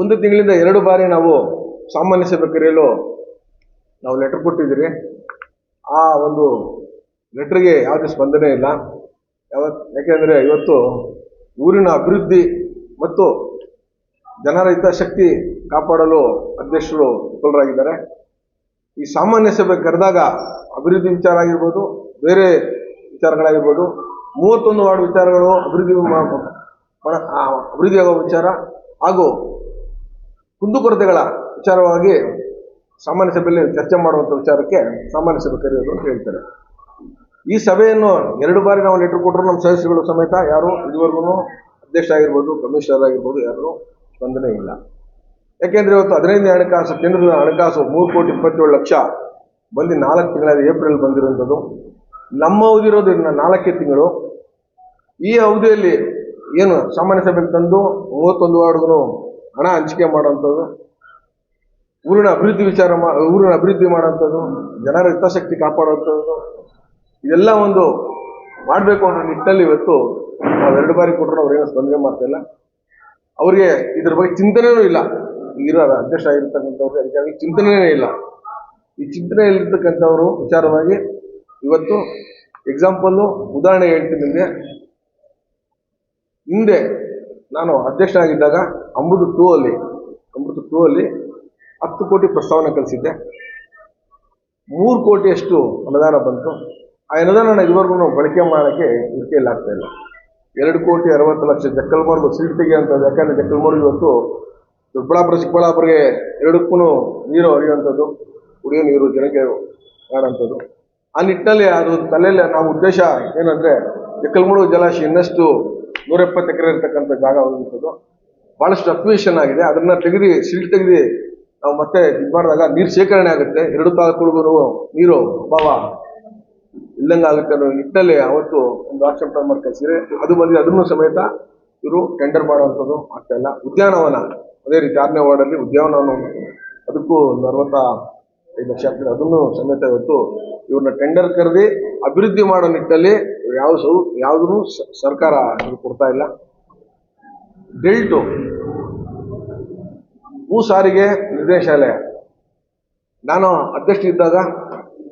ಒಂದು ತಿಂಗಳಿಂದ ಎರಡು ಬಾರಿ ನಾವು ಸಾಮಾನ್ಯ ಸಭೆ ಕರೆಯಲು ನಾವು ಲೆಟರ್ ಕೊಟ್ಟಿದ್ದೀರಿ. ಆ ಒಂದು ಲೆಟ್ರಿಗೆ ಯಾವುದೇ ಸ್ಪಂದನೆ ಇಲ್ಲ. ಯಾವತ್ತು ಯಾಕೆಂದರೆ ಇವತ್ತು ಊರಿನ ಅಭಿವೃದ್ಧಿ ಮತ್ತು ಜನರ ಹಿತಾಸಕ್ತಿ ಕಾಪಾಡಲು ಅಧ್ಯಕ್ಷರು ವಿಫಲರಾಗಿದ್ದಾರೆ. ಈ ಸಾಮಾನ್ಯ ಸಭೆ ಕರೆದಾಗ ಅಭಿವೃದ್ಧಿ ವಿಚಾರ ಆಗಿರ್ಬೋದು, ಬೇರೆ ವಿಚಾರಗಳಾಗಿರ್ಬೋದು, ಮೂವತ್ತೊಂದು ವಾರ್ಡ್ ವಿಚಾರಗಳು ಅಭಿವೃದ್ಧಿ ಅಭಿವೃದ್ಧಿ ಆಗೋ ವಿಚಾರ ಹಾಗೂ ಕುಂದುಕೊರತೆಗಳ ವಿಚಾರವಾಗಿ ಸಾಮಾನ್ಯ ಸಭೆಯಲ್ಲಿ ಚರ್ಚೆ ಮಾಡುವಂಥ ವಿಚಾರಕ್ಕೆ ಸಾಮಾನ್ಯ ಸಭೆ ಕರೆಯೋದು ಅಂತ ಹೇಳ್ತಾರೆ. ಈ ಸಭೆಯನ್ನು ಎರಡು ಬಾರಿ ನಾವು ಲೆಟರ್ ಕೊಟ್ಟರು ನಮ್ಮ ಸದಸ್ಯಗಳು ಸಮೇತ ಯಾರು ಇದುವರೆಗೂ ಅಧ್ಯಕ್ಷ ಆಗಿರ್ಬೋದು, ಕಮಿಷನರ್ ಆಗಿರ್ಬೋದು, ಯಾರು ಸ್ಪಂದನೆ ಇಲ್ಲ. ಯಾಕೆಂದರೆ ಇವತ್ತು ಹದಿನೈದನೇ ಹಣಕಾಸು, ಕೇಂದ್ರದ ಹಣಕಾಸು ಮೂರು ಕೋಟಿ ಇಪ್ಪತ್ತೇಳು ಲಕ್ಷ ಬಂದು ನಾಲ್ಕು ತಿಂಗಳಾದ ಏಪ್ರಿಲ್ ಬಂದಿರುವಂಥದ್ದು. ನಮ್ಮ ಅವಧಿ ಇರೋದು ಇನ್ನು ನಾಲ್ಕೇ ತಿಂಗಳು. ಈ ಅವಧಿಯಲ್ಲಿ ಏನು ಸಾಮಾನ್ಯ ಸಭೆಗೆ ತಂದು ಮೂವತ್ತೊಂದು ವಾರ್ಡ್ಗೂ ಹಣ ಹಂಚಿಕೆ ಮಾಡುವಂಥದ್ದು, ಊರಿನ ಅಭಿವೃದ್ಧಿ ವಿಚಾರ ಮಾ, ಊರಿನ ಅಭಿವೃದ್ಧಿ ಮಾಡುವಂಥದ್ದು, ಜನರ ಹಿತಾಸಕ್ತಿ ಕಾಪಾಡುವಂಥದ್ದು, ಇದೆಲ್ಲ ಒಂದು ಮಾಡಬೇಕು ಅನ್ನೋ ನಿಟ್ಟಿನಲ್ಲಿ ಇವತ್ತು ನಾವು ಎರಡು ಬಾರಿ ಕೊಟ್ಟರು ಅವ್ರೇನು ಸ್ಪಂದನೆ ಮಾಡ್ತಾ ಇಲ್ಲ. ಅವರಿಗೆ ಇದ್ರ ಬಗ್ಗೆ ಚಿಂತನೆಯೂ ಇಲ್ಲ. ಇರೋ ಅಧ್ಯಕ್ಷ ಆಗಿರ್ತಕ್ಕಂಥವ್ರಿಗೆ ಅದಕ್ಕಾಗಿ ಚಿಂತನೆಯೇ ಇಲ್ಲ. ಈ ಚಿಂತನೆಯಲ್ಲಿರ್ತಕ್ಕಂಥವ್ರು ವಿಚಾರವಾಗಿ ಇವತ್ತು ಎಕ್ಸಾಂಪಲ್ಲು ಉದಾಹರಣೆ ಹೇಳ್ತೀನಿ ನಿಮಗೆ. ಹಿಂದೆ ನಾನು ಅಧ್ಯಕ್ಷನಾಗಿದ್ದಾಗ ಅಮೃತ ಟೂ ಅಲ್ಲಿ ಅಮೃತ ಟೂ ಅಲ್ಲಿ ಹತ್ತು ಕೋಟಿ ಪ್ರಸ್ತಾವನೆ ಕಲಿಸಿದ್ದೆ ಮೂರು ಕೋಟಿಯಷ್ಟು ಅನುದಾನ ಬಂತು. ಆ ಅನುದಾನ ನಾನು ನಾವು ಬಳಕೆ ಮಾಡೋಕ್ಕೆ ಇಲ್ಲ. ಎರಡು ಕೋಟಿ ಅರವತ್ತು ಲಕ್ಷ ಜಕ್ಕಲ್ಮರ್ಗು ಸೀಟ್ ತೆಗೆಯುವಂಥದ್ದು ಯಾಕಂದರೆ ಜಕ್ಕಲ್ಮರ್ಗು ಇವತ್ತು ದೊಡ್ಡಬಳ್ಳಾಪುರ, ಚಿಕ್ಕಬಳ್ಳಾಪುರಿಗೆ ಎರಡಕ್ಕೂ ನೀರು ಹರಿಯುವಂಥದ್ದು, ಕುಡಿಯೋ ನೀರು, ಜನಕ್ಕೆ ಕಾಣುವಂಥದ್ದು. ಆ ನಿಟ್ಟಿನಲ್ಲಿ ಅದು ತಲೆಯಲ್ಲಿ, ನಾವು ಉದ್ದೇಶ ಏನಂದರೆ ಜಕ್ಕಲ್ಮೂಡು ಜಲಾಶಯ ಇನ್ನಷ್ಟು ನೂರ ಎಪ್ಪತ್ತು ಎಕರೆ ಇರತಕ್ಕಂಥ ಜಾಗ ಹೋಗಿರ್ತದೆ ಭಾಳಷ್ಟು ಅಕ್ವಿಷನ್ ಆಗಿದೆ. ಅದನ್ನ ತೆಗೆದು ಸಿಲ್ಟ್ ತೆಗೆದು ನಾವು ಮತ್ತೆ ಇದು ಮಾಡಿದಾಗ ನೀರು ಶೇಖರಣೆ ಆಗುತ್ತೆ. ಎರಡು ತಾಲೂಕುಗಳಿಗೂ ನೀರು ಅಭಾವ ಇಲ್ಲಂಗ ಆಗುತ್ತೆ ಅನ್ನೋ ನಿಟ್ಟಿನಲ್ಲಿ ಅವತ್ತು ಒಂದು ಆಕ್ಷನ್ ಪ್ಲಾನ್ ಕಳಿಸಿದ್ರೆ ಅದು ಬಂದಿದೆ ಅದನ್ನು ಸಮೇತ ಇವರು ಟೆಂಡರ್ ಮಾಡುವಂಥದ್ದು ಆಗ್ತಾ ಇಲ್ಲ. ಉದ್ಯಾನವನ, ಅದೇ ರೀತಿ ಆರನೇ ವಾರ್ಡಲ್ಲಿ ಉದ್ಯಾನವನ ಅದಕ್ಕೂ ಒಂದು ಅರವತ್ತ ಐದು ಲಕ್ಷ ಆಗ್ತದೆ. ಅದನ್ನು ಸಮೇತ ಇವತ್ತು ಇವ್ರನ್ನ ಟೆಂಡರ್ ಕರೆದಿ ಅಭಿವೃದ್ಧಿ ಮಾಡೋ ನಿಟ್ಟಿನಲ್ಲಿ ಯಾವ ಸೌ ಯಾವುದೂ ಸರ್ಕಾರ ಕೊಡ್ತಾ ಇಲ್ಲ. ಡೆಲ್ಟು ಭೂ ಸಾರಿಗೆ ನಿರ್ದೇಶಾಲಯ. ನಾನು ಅಧ್ಯಕ್ಷ ಇದ್ದಾಗ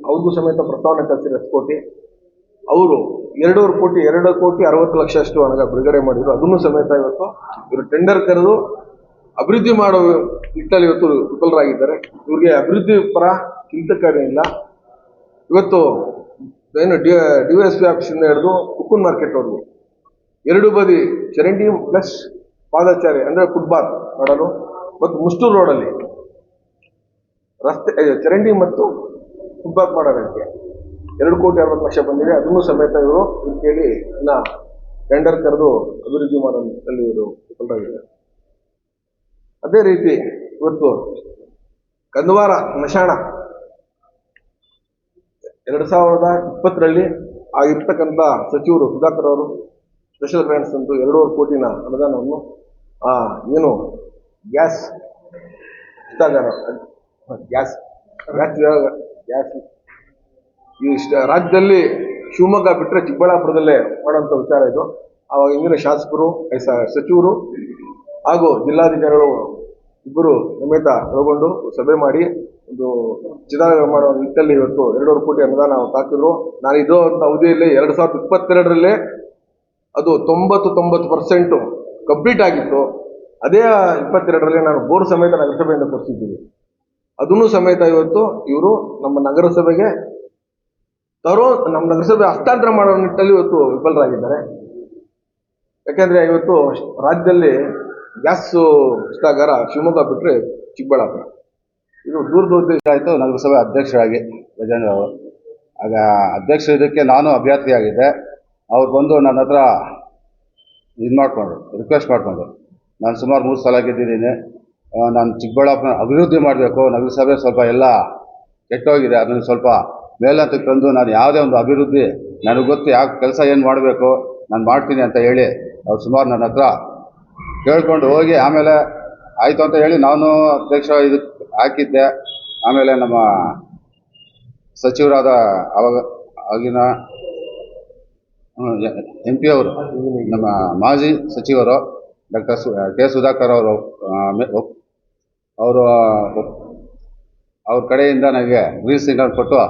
ಅವ್ರಿಗೂ ಸಮೇತ ಪ್ರಸ್ತಾವನೆ ಕಳಿಸಿದ್ರು ಹತ್ತು ಕೋಟಿ. ಅವರು ಎರಡೂವರೆ ಕೋಟಿ, ಎರಡು ಕೋಟಿ ಅರವತ್ತು ಲಕ್ಷ ಅಷ್ಟು ಹಣ ಬಿಡುಗಡೆ ಮಾಡಿದ್ರು. ಅದನ್ನು ಸಮೇತ ಇವತ್ತು ಇವರು ಟೆಂಡರ್ ಕರೆದು ಅಭಿವೃದ್ಧಿ ಮಾಡೋ ನಿಟ್ಟಲ್ಲಿ ಇವತ್ತು ವಿಫಲರಾಗಿದ್ದಾರೆ. ಇವ್ರಿಗೆ ಅಭಿವೃದ್ಧಿ ಪರ ಚಿಂತಕರೇ ಇಲ್ಲ. ಇವತ್ತು ಏನು ಡಿ ಡಿ ಎಸ್ ಪಿ ಆಫೀಸಿಂದ ಹಿಡಿದು ಕುಕ್ಕುನ್ ಮಾರ್ಕೆಟ್ವರೆಗೂ ಎರಡು ಬದಿ ಚರಂಡಿ ಪ್ಲಸ್ ಪಾದಾಚಾರಿ ಅಂದರೆ ಫುಟ್ಪಾತ್ ಮಾಡಲು ಮತ್ತು ಮುಷ್ಟೂರು ರೋಡಲ್ಲಿ ರಸ್ತೆ ಚರಂಡಿ ಮತ್ತು ಫುಟ್ಪಾತ್ ಮಾಡೋದಕ್ಕೆ ಎರಡು ಕೋಟಿ ಅರವತ್ತು ಲಕ್ಷ ಬಂದಿದೆ. ಅದನ್ನು ಸಮೇತ ಇವರು ಕೇಳಿ ಇನ್ನ ಟೆಂಡರ್ ಕರೆದು ಅಭಿವೃದ್ಧಿ ಮಾಡೋ ನಿಟ್ಟಿನಲ್ಲಿ ಇವರು ಅದೇ ರೀತಿ ಇವತ್ತು ಕಂದವಾರ ಸ್ಮಶಾನ ಎರಡು ಸಾವಿರದ ಇಪ್ಪತ್ತರಲ್ಲಿ ಆ ಇರ್ತಕ್ಕಂಥ ಸಚಿವರು ಸುಧಾಕರ್ ಅವರು ಸ್ಪೆಷಲ್ ಫ್ರೆಂಡ್ಸ್ ಅಂತ ಎರಡೂವರೆ ಕೋಟಿನ ಅನುದಾನವನ್ನು ಏನು, ಗ್ಯಾಸ್ ಇಷ್ಟಾಗಾರ ಗ್ಯಾಸ್ ಗ್ಯಾಸ್ ಗ್ಯಾಸ್, ಈ ರಾಜ್ಯದಲ್ಲಿ ಶಿವಮೊಗ್ಗ ಬಿಟ್ಟರೆ ಚಿಕ್ಕಬಳ್ಳಾಪುರದಲ್ಲೇ ಮಾಡುವಂಥ ವಿಚಾರ ಇದು. ಆವಾಗ ಇಂದಿನ ಶಾಸಕರು ಸಚಿವರು ಹಾಗೂ ಜಿಲ್ಲಾಧಿಕಾರಿಗಳು ಇಬ್ಬರು ಸಮೇತ ಒಳಗೊಂಡು ಸಭೆ ಮಾಡಿ ಒಂದು ಚಿದಾನಗರ ಮಾಡೋ ನಿಟ್ಟಲ್ಲಿ ಇವತ್ತು ಎರಡೂವರೆ ಕೋಟಿ ಅನುದಾನ ಅವತ್ತು ಹಾಕಿದ್ರು ನಾನು ಇರೋ ಅಂತ ಅವಧಿಯಲ್ಲಿ ಎರಡು ಸಾವಿರದ ಇಪ್ಪತ್ತೆರಡರಲ್ಲೇ ಅದು ತೊಂಬತ್ತು ತೊಂಬತ್ತು ಪರ್ಸೆಂಟು ಕಂಪ್ಲೀಟ್ ಆಗಿತ್ತು. ಅದೇ ಇಪ್ಪತ್ತೆರಡರಲ್ಲಿ ನಾನು ಬೋರ್ ಸಮೇತ ನಗರಸಭೆಯಿಂದ ಕೊಡಿಸಿದ್ದೀನಿ. ಅದನ್ನು ಸಮೇತ ಇವತ್ತು ಇವರು ನಮ್ಮ ನಗರಸಭೆಗೆ ತರೋ ನಮ್ಮ ನಗರಸಭೆ ಹಸ್ತಾಂತರ ಮಾಡೋ ನಿಟ್ಟಲ್ಲಿ ಇವತ್ತು ವಿಫಲರಾಗಿದ್ದಾರೆ. ಯಾಕೆಂದರೆ ಇವತ್ತು ರಾಜ್ಯದಲ್ಲಿ ಗ್ಯಾಸು ಇಷ್ಟಾಗಾರ ಶಿವಮೊಗ್ಗ ಬಿಟ್ಟರೆ ಚಿಕ್ಕಬಳ್ಳಾಪುರ. ಇದು ದೂರ ಉದ್ದೇಶ ಆಯಿತು. ನಗರಸಭೆ ಅಧ್ಯಕ್ಷರಾಗಿ ಗಜೇಂದ್ರ ಅವರು. ಆಗ ಅಧ್ಯಕ್ಷ ಇದಕ್ಕೆ ನಾನು ಅಭ್ಯರ್ಥಿಯಾಗಿದ್ದೆ. ಅವ್ರು ಬಂದು ನನ್ನ ಹತ್ರ ಇದು ಮಾಡಿಕೊಂಡ್ರು ರಿಕ್ವೆಸ್ಟ್ ಮಾಡಿಕೊಂಡ್ರು. ನಾನು ಸುಮಾರು ಮೂರು ಸಲ ಗೆದ್ದಿದ್ದೀನಿ. ನಾನು ಚಿಕ್ಕಬಳ್ಳಾಪುರ ಅಭಿವೃದ್ಧಿ ಮಾಡಬೇಕು. ನಗರಸಭೆ ಸ್ವಲ್ಪ ಎಲ್ಲ ಕೆಟ್ಟೋಗಿದೆ. ಅದನ್ನು ಸ್ವಲ್ಪ ಮೇಲಂತಕ್ಕೆ ತಂದು ನಾನು ಯಾವುದೇ ಒಂದು ಅಭಿವೃದ್ಧಿ ನನಗೆ ಗೊತ್ತು ಯಾವ ಕೆಲಸ ಏನು ಮಾಡಬೇಕು, ನಾನು ಮಾಡ್ತೀನಿ ಅಂತ ಹೇಳಿ ಅವ್ರು ಸುಮಾರು ನನ್ನ ಹತ್ರ ಕೇಳ್ಕೊಂಡು ಹೋಗಿ ಆಮೇಲೆ ಆಯಿತು ಅಂತ ಹೇಳಿ ನಾನು ಅಧ್ಯಕ್ಷ ಇದಕ್ಕೆ ಹಾಕಿದ್ದೆ. ಆಮೇಲೆ ನಮ್ಮ ಸಚಿವರಾದ ಅವಾಗ ಆಗಿನ ಎಂ ಪಿ ಅವರು, ನಮ್ಮ ಮಾಜಿ ಸಚಿವರು, ಡಾಕ್ಟರ್ ಸು, ಕೆ ಸುಧಾಕರ್ ಅವರು ಅವರು, ಅವ್ರ ಕಡೆಯಿಂದ ನನಗೆ ಗ್ರೀನ್ ಸಿಗ್ನಲ್ ಕೊಟ್ಟು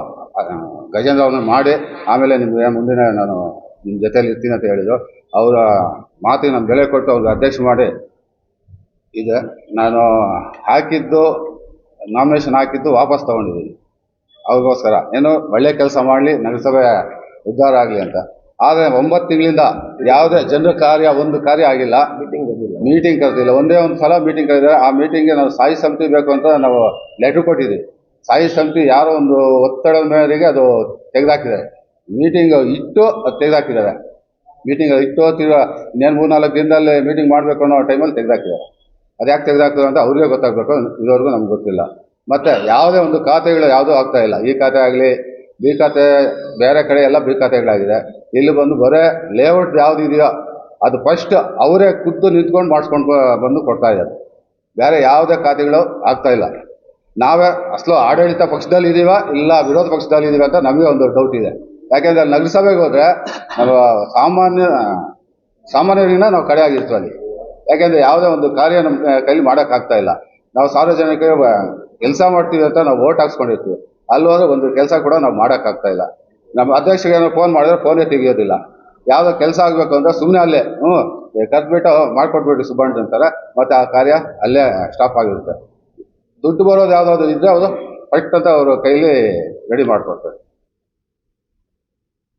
ಗಜೇಂದ್ರ ಅವ್ರನ್ನ ಮಾಡಿ, ಆಮೇಲೆ ನಿಮಗೆ ಮುಂದಿನ ನಾನು ನಿಮ್ಮ ಜೊತೆಯಲ್ಲಿ ಇರ್ತೀನಿ ಅಂತ ಹೇಳಿದರು. ಅವರ ಮಾತಿಗೆ ನಮ್ಮ ಬೆಲೆ ಕೊಟ್ಟು ಅವ್ರಿಗೆ ಅಧ್ಯಕ್ಷ ಮಾಡಿ, ಇದೆ, ನಾನು ಹಾಕಿದ್ದು ನಾಮಿನೇಷನ್ ಹಾಕಿದ್ದು ವಾಪಸ್ ತೊಗೊಂಡಿದ್ದೀನಿ ಅವ್ರಿಗೋಸ್ಕರ. ಏನೋ ಒಳ್ಳೆ ಕೆಲಸ ಮಾಡಲಿ ನಗರಸಭೆ ಉದ್ಧಾರ ಆಗಲಿ ಅಂತ. ಆದರೆ ಒಂಬತ್ತು ತಿಂಗಳಿಂದ ಯಾವುದೇ ಜನರ ಕಾರ್ಯ ಒಂದು ಕಾರ್ಯ ಆಗಿಲ್ಲ. ಮೀಟಿಂಗ್ ಮೀಟಿಂಗ್ ಕರೆದಿಲ್ಲ. ಒಂದೇ ಒಂದು ಸಲ ಮೀಟಿಂಗ್ ಕರೆದಿದ್ದಾರೆ. ಆ ಮೀಟಿಂಗ್ಗೆ ನಾವು ಸಾಯಿ ಸಮಿತಿ ಬೇಕು ಅಂತ ನಾವು ಲೆಟ್ರ್ ಕೊಟ್ಟಿದ್ದೀವಿ. ಸಾಯಿ ಸಮಿತಿ ಯಾರೋ ಒಂದು ಒತ್ತಡದ ಮೇರೆಗೆ ಅದು ತೆಗೆದಾಕಿದ್ದಾರೆ. ಮೀಟಿಂಗ್ ಇಟ್ಟು ಅದು ತೆಗೆದಾಕಿದ್ದಾರೆ. ಮೀಟಿಂಗ್ ಇಟ್ಟು ತಿರ್ಗಾ ಇನ್ನೇನು ಮೂರು ನಾಲ್ಕು ದಿನದಲ್ಲಿ ಮೀಟಿಂಗ್ ಮಾಡಬೇಕು ಅನ್ನೋ ಟೈಮಲ್ಲಿ ತೆಗೆದಾಕಿದ್ದಾರೆ. ಅದು ಯಾಕೆ ತೆಗೆದಾಕಿದ್ರು ಅಂತ ಅವ್ರಿಗೆ ಗೊತ್ತಾಗಬೇಕು. ಇದುವರೆಗೂ ನಮ್ಗೆ ಗೊತ್ತಿಲ್ಲ. ಮತ್ತು ಯಾವುದೇ ಒಂದು ಖಾತೆಗಳು ಯಾವುದೂ ಆಗ್ತಾ ಇಲ್ಲ. ಈ ಖಾತೆ ಆಗಲಿ, ಬಿ ಖಾತೆ, ಬೇರೆ ಕಡೆ ಎಲ್ಲ ಬಿ ಖಾತೆಗಳಾಗಿದೆ. ಇಲ್ಲಿ ಬಂದು ಬರೇ ಲೇಔಟ್ ಯಾವ್ದು ಇದೆಯೋ ಅದು ಫಸ್ಟ್ ಅವರೇ ಖುದ್ದು ನಿಂತ್ಕೊಂಡು ಮಾಡಿಸ್ಕೊಂಡು ಬಂದು ಕೊಡ್ತಾ ಇದ್ದಾರೆ. ಬೇರೆ ಯಾವುದೇ ಖಾತೆಗಳು ಆಗ್ತಾ ಇಲ್ಲ. ನಾವೇ ಅಸಲು ಆಡಳಿತ ಪಕ್ಷದಲ್ಲಿ ಇದೀವ, ಇಲ್ಲ ವಿರೋಧ ಪಕ್ಷದಲ್ಲಿ ಇದೀವ ಅಂತ ನಮಗೆ ಒಂದು ಡೌಟ್ ಇದೆ. ಯಾಕೆಂದರೆ ನಗರಸಭೆಗೆ ಹೋದರೆ ನಾವು ಸಾಮಾನ್ಯ, ಸಾಮಾನ್ಯರಿಂದ ನಾವು ಕಡೆ ಆಗಿರ್ತೀವಿ ಅಲ್ಲಿ. ಯಾಕೆಂದ್ರೆ ಯಾವುದೇ ಒಂದು ಕಾರ್ಯ ನಮ್ಮ ಕೈಲಿ ಮಾಡೋಕ್ಕಾಗ್ತಾ ಇಲ್ಲ. ನಾವು ಸಾರ್ವಜನಿಕರಿಗೆ ಕೆಲಸ ಮಾಡ್ತೀವಿ ಅಂತ ನಾವು ಓಟ್ ಹಾಕ್ಸ್ಕೊಂಡಿರ್ತೀವಿ. ಅಲ್ಲಿ ಹೋದ್ರೆ ಒಂದು ಕೆಲಸ ಕೂಡ ನಾವು ಮಾಡೋಕ್ಕಾಗ್ತಾ ಇಲ್ಲ. ನಮ್ಮ ಅಧ್ಯಕ್ಷರಿಗೆ ಫೋನ್ ಮಾಡಿದ್ರೆ ಫೋನೇ ತೆಗಿಯೋದಿಲ್ಲ. ಯಾವುದೋ ಕೆಲಸ ಆಗಬೇಕು ಅಂದ್ರೆ ಸುಮ್ಮನೆ ಅಲ್ಲೇ, ಹ್ಞೂ ಕದ್ಬಿಟ್ಟು ಮಾಡ್ಕೊಟ್ಬಿಟ್ಟು ಸುಬ್ಬಣ್ಣ ಅಂತಾರೆ. ಮತ್ತೆ ಆ ಕಾರ್ಯ ಅಲ್ಲೇ ಸ್ಟಾಪ್ ಆಗಿರುತ್ತೆ. ದುಡ್ಡು ಬರೋದು ಯಾವುದಾದ್ರು ಇದ್ದರೆ ಅವರು ಕರೆಕ್ಟ್ ಅಂತ ಅವರು ಕೈಲಿ ರೆಡಿ ಮಾಡ್ಕೊಡ್ತಾರೆ.